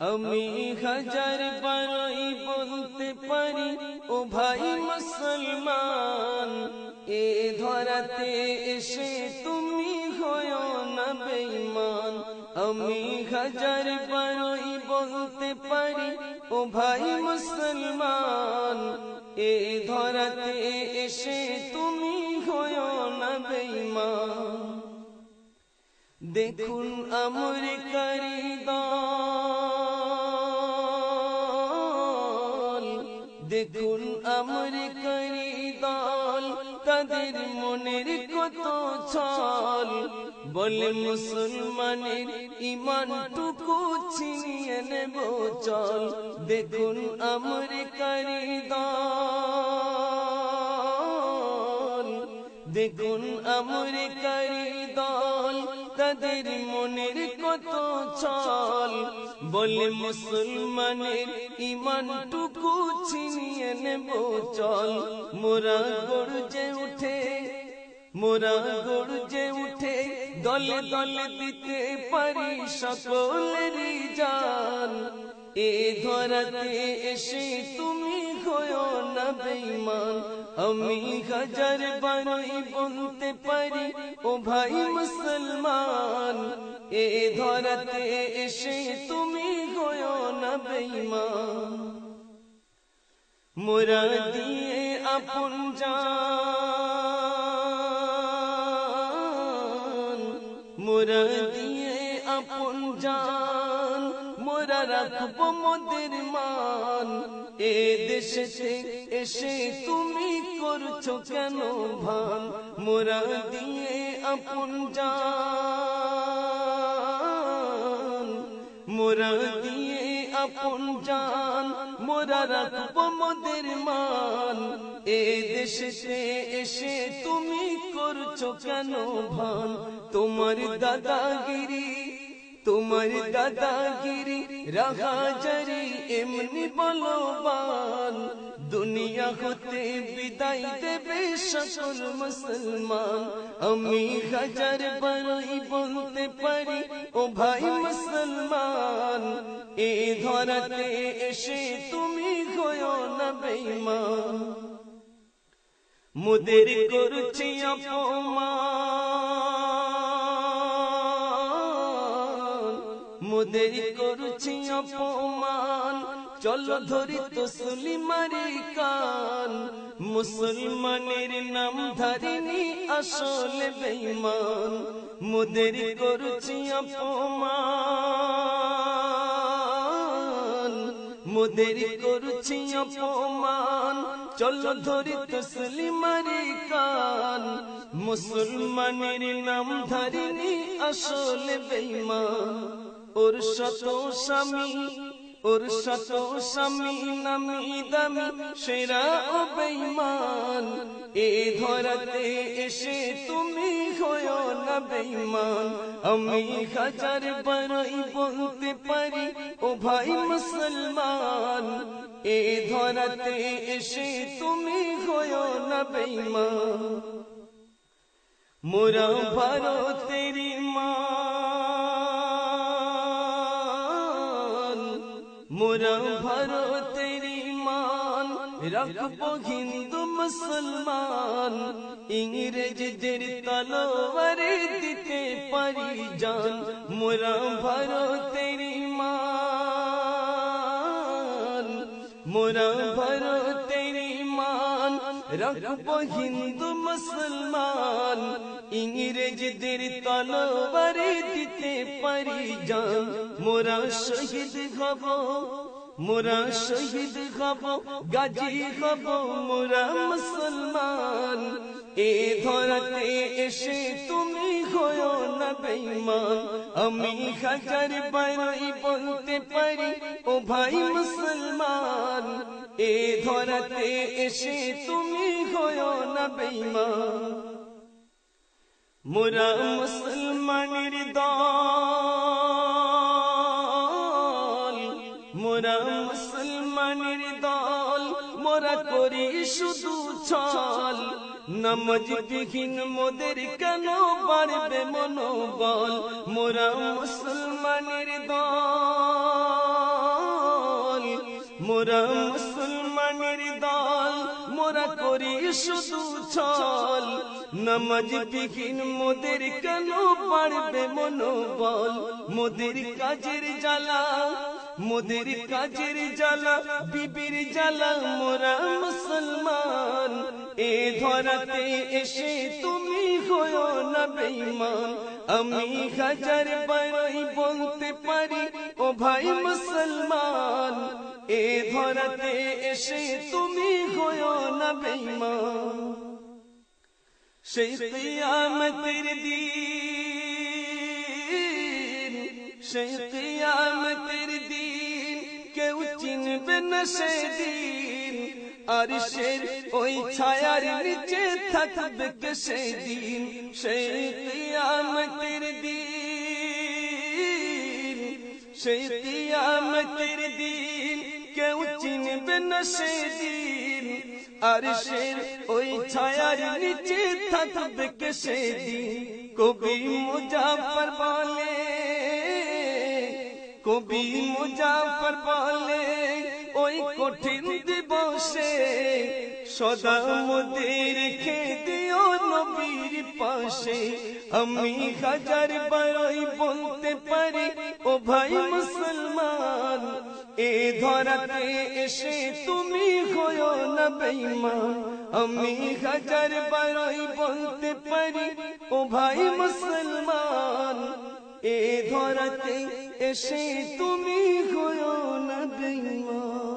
আমি হাজার বারই বলতে পারি, ও ভাই মুসলমান, এ ধরাতে এসে তুমি হয় না বেঈমান। আমি হাজার বারই বলতে পারি, ও ভাই মুসলমান, এ ধরাতে এসে তুমি হয় না বেঈমান। দেখুন আমর কারি দল তাদের মনের কত ছল, বলে মুসলমানের ইমানটুকু ছিনিয়ে নেব চল। দেখুন আমর কারি দল, দেখুন আমর কারি দল, তাদের মনের কত ছল, বলে মুসলমানের ইমানটুকু ছিনিয়ে চল মোরা গর্জে উঠে, মোরা গর্জে উঠে, দলে দলে দিতে পারি সকলেরই জান। এ ধরাতে এসে তুমি হয়েও না বেঈমান। আমি হাজার বারই বলতে পারি, ও ভাই মুসলমান। এ ধরাতে এসে তুমি হয়েও না বেঈমান। মোরা দিয়ে আপন জান। মোরা দিয়ে আপন জান। মোরা রাখব মোদের মান। এ দেশে এসে তুমি করছ কেন ভান? মোরা দিয়ে আপন জান। মোরা রাখব মোদের মান। এ দেশে এসে তুমি করছ কেন ভান? তোমার দাদাগিরি তোমার দাদাগিরি, রাহাজারি এমনি বলবান। দুনিয়া হতে বিদায় দেবে সকল মুসলমান। আমি হাজার বারই বলতে পারি, ও ভাই মুসলমান, এ ধরাতে এসে তুমি গয় না বেঈমান। মুদের করছি অপমান, মুদের করছি অপমান। চলো ধরি তো সুলিমারি কান। মুসলমানের নাম ধারিনি আসলে বেঈমান। মুদের করছি অপমান। মুদের করছি অপমান। চলো ধরি তসলিমারি কান। মুসলমানের নাম ধারিনি আসলে বেঈমান। ওর শত স্বামী ওর শত স্বামী নামি দামি, সেরা ও বেঈমান এ ধরাতে এসে তুমি হয় না বেঈমান। আমি হাজার বারই বলতে পারি, ও ভাই মুসলমান। এ ধরাতে এসে তুমি হয় না বেঈমান। মোরা ভারতেরি মান হিন্দু মুসলমান ইংরেজদের তলোয়ারে দিতে পারি জান মোরা ভারতেরি মান মোরা ভারতেরি মান রাখব হিন্দু মুসলমান ইংরেজদের তলোয়ারে দিতে পারি জান মোরা শহীদ হব মোরা শহীদ হব, গাজী হব, মোরা মুসলমান। এ ধরাতে এসে তুমি হয় না বেঈমান। আমি হাজার বারই বলতে পারি, ও ভাই মুসলমান। এ ধরাতে এসে তুমি হয় না বেঈমান। মোরা মুসলমানের দল মোরা মুসলমানের দল, মোরা করি শুধু ছল। নামাজ বিহীন মোদের কেন পারবে মনোবল? মোরা মুসলমানের দল, মোরা মুসলমানের দল, মোরা করি শুধু ছল। নামাজ বিহীন মোদের কেন পারবে মনোবল? মোদের কাজের জ্বালা মোদের কাজের জ্বালা, বিবির জ্বালা, মোরা মুসলমান। এ ধরাতে এসে তুমি হয়েও না বেঈমান। আমি হাজার বারই বলতে পারি, ও ভাই মুসলমান। এ ধরাতে এসে তুমি হয়েও না বেঈমান। সেই কিয়ামতের দিন, সেই কিয়ামতের দিন চিনবে না সেদিন আর সে ওই ছায়ার নিচে থাকবে কে সেদিন সেই কিয়ামতের দিন সেই কিয়ামতের দিন কেউ চিনবে না সেদিন আর সে ওই ছায়ার নিচে থাকবে কে সেদিন কবি মুজাফর বলে কবি মুজাফর বলে, ওই কঠিন দিবসে সদা মোদের রেখে দিও নবীর পাশে। আমি হাজার বারই বলতে পারি, ও ভাই মুসলমান, এ ধরাতে এসে তুমি হয়েও না বেঈমান। আমি হাজার বারই বলতে পারি, ও ভাই মুসলমান এ ধরাতে এসে তুমি হয়েও না বেঈমান।